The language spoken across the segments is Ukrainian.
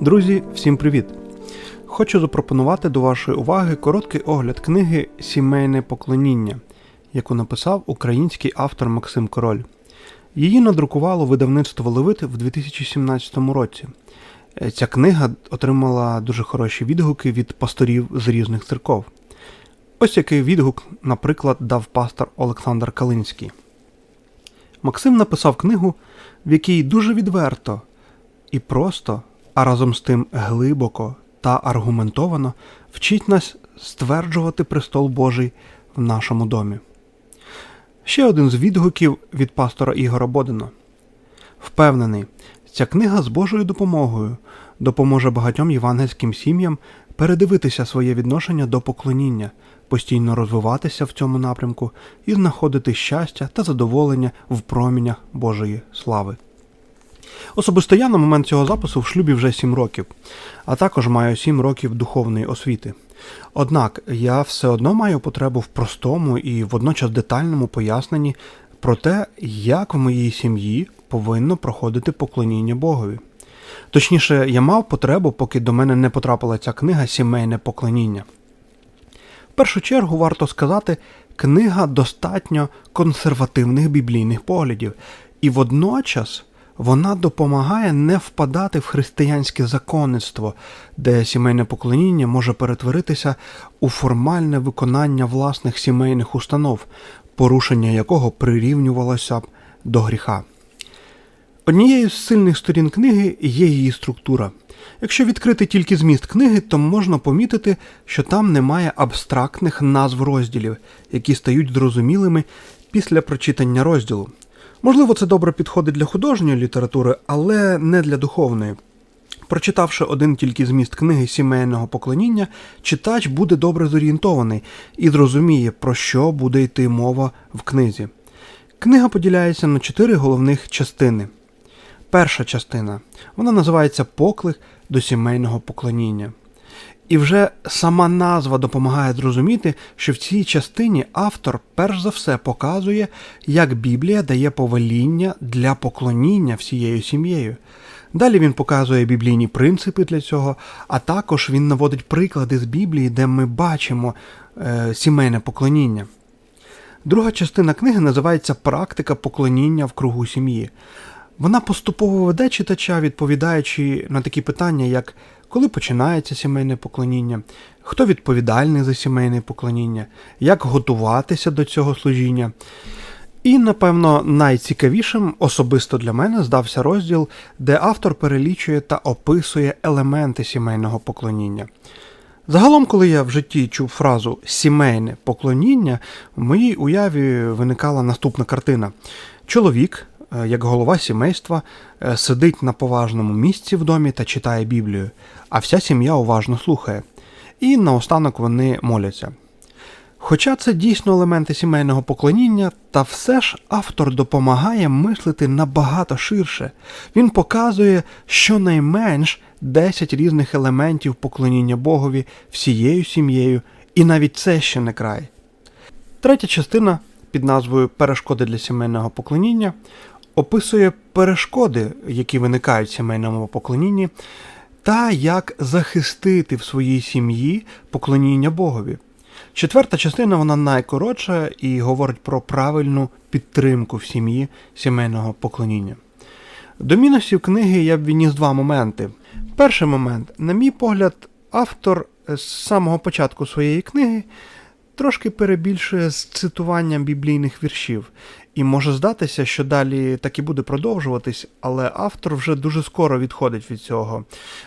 Друзі, всім привіт! Хочу запропонувати до вашої уваги короткий огляд книги Сімейне поклоніння, яку написав український автор Максим Король. Її надрукувало видавництво Левит в 2017 році. Е, Ця книга отримала дуже хороші відгуки від пасторів з різних церков. Ось який відгук, наприклад, дав пастор Олександр Калинський. Максим написав книгу, в якій дуже відверто і просто, а разом з тим глибоко та аргументовано вчить нас стверджувати престол Божий в нашому домі. Ще один з відгуків від пастора Ігора Бодина. Впевнений, ця книга з Божою допомогою допоможе багатьом євангельським сім'ям передивитися своє відношення до поклоніння, постійно розвиватися в цьому напрямку і знаходити щастя та задоволення в промінях Божої слави. Особисто я на момент цього запису в шлюбі вже 7 років, а також маю 7 років духовної освіти. Однак я все одно маю потребу в простому і водночас детальному поясненні про те, як в моїй сім'ї повинно проходити поклоніння Богові. Точніше, я мав потребу, поки до мене не потрапила ця книга Сімейне поклоніння. В першу чергу варто сказати, книга достатньо консервативних біблійних поглядів, і водночас вона допомагає не впадати в християнське законництво, де сімейне поклоніння може перетворитися у формальне виконання власних сімейних установ, порушення якого прирівнювалося б до гріха. Однією з сильних сторін книги є її структура. Якщо відкрити тільки зміст книги, то можна помітити, що там немає абстрактних назв розділів, які стають зрозумілими після прочитання розділу. Можливо, це добре підходить для художньої літератури, але не для духовної. Прочитавши один тільки зміст книги сімейного поклоніння, читач буде добре зорієнтований і зрозуміє, про що буде йти мова в книзі. Книга поділяється на чотири головних частини. Перша частина вона називається Поклик до сімейного поклоніння. І вже сама назва допомагає зрозуміти, що в цій частині автор перш за все показує, як Біблія дає повеління для поклоніння всією сім'єю. Далі він показує біблійні принципи для цього, а також він наводить приклади з Біблії, де ми бачимо е, сімейне поклоніння. Друга частина книги називається Практика поклоніння в кругу сім'ї. Вона поступово веде читача, відповідаючи на такі питання, як коли починається сімейне поклоніння, хто відповідальний за сімейне поклоніння, як готуватися до цього служіння. І, напевно, найцікавішим особисто для мене здався розділ, де автор перелічує та описує елементи сімейного поклоніння. Загалом, коли я в житті чув фразу сімейне поклоніння, в моїй уяві виникала наступна картина. Чоловік, як голова сімейства, е, сидить на поважному місці в домі та читає Біблію, а вся сім'я уважно слухає. І наостанок вони моляться. Хоча це дійсно елементи сімейного поклоніння, та все ж автор допомагає мислити набагато ширше. Він показує щонайменш 10 різних елементів поклоніння Богові всією сім'єю, і навіть це ще не край. Третя частина під назвою Перешкоди для сімейного поклоніння описує перешкоди, які виникають в сімейному поклонінні, та як захистити в своїй сім'ї поклоніння Богові. Четверта частина вона найкоротша і говорить про правильну підтримку в сім'ї сімейного поклоніння. До мінусів книги я б відніс два моменти. Перший момент, на мій погляд, автор з самого початку своєї книги трошки перебільшує з цитуванням біблійних віршів. І може здатися, що далі так і буде продовжуватись, але автор вже дуже скоро відходить від цього.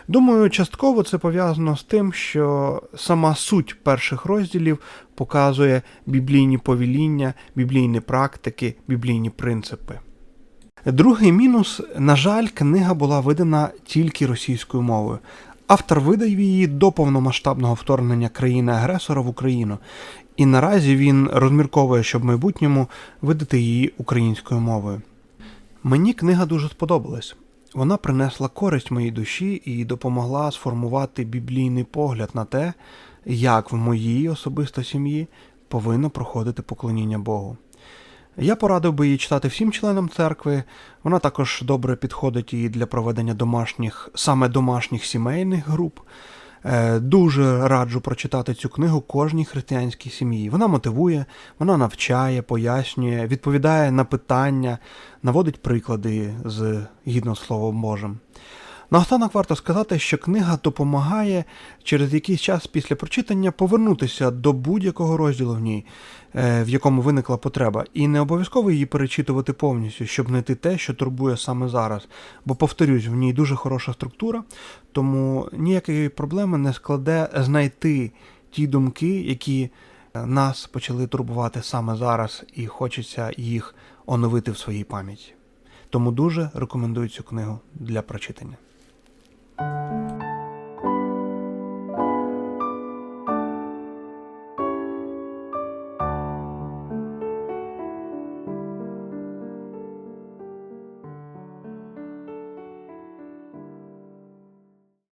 Думаю, частково це пов'язано з тим, що сама суть перших розділів показує біблійні повеління, біблійні практики, біблійні принципи. Другий мінус, на жаль, книга була видана тільки російською мовою. Автор видав її до повномасштабного вторгнення країни-агресора в Україну, і наразі він розмірковує, щоб в майбутньому видати її українською мовою. Мені книга дуже сподобалась. Вона принесла користь моїй душі і допомогла сформувати біблійний погляд на те, як в моїй особисто сім'ї повинно проходити поклоніння Богу. Я порадив би її читати всім членам церкви. Вона також добре підходить і для проведення домашніх, саме домашніх сімейних груп. Е, Дуже раджу прочитати цю книгу кожній християнській сім'ї. Вона мотивує, вона навчає, пояснює, відповідає на питання, наводить приклади з гідно Словом Божим. Наостанок варто сказати, що книга допомагає через якийсь час після прочитання повернутися до будь-якого розділу в ній, е, в якому виникла потреба, і не обов'язково її перечитувати повністю, щоб знайти те, що турбує саме зараз. Бо, повторюсь, в ній дуже хороша структура, тому ніякої проблеми не складе знайти ті думки, які е, нас почали турбувати саме зараз, і хочеться їх оновити в своїй пам'яті. Тому дуже рекомендую цю книгу для прочитання.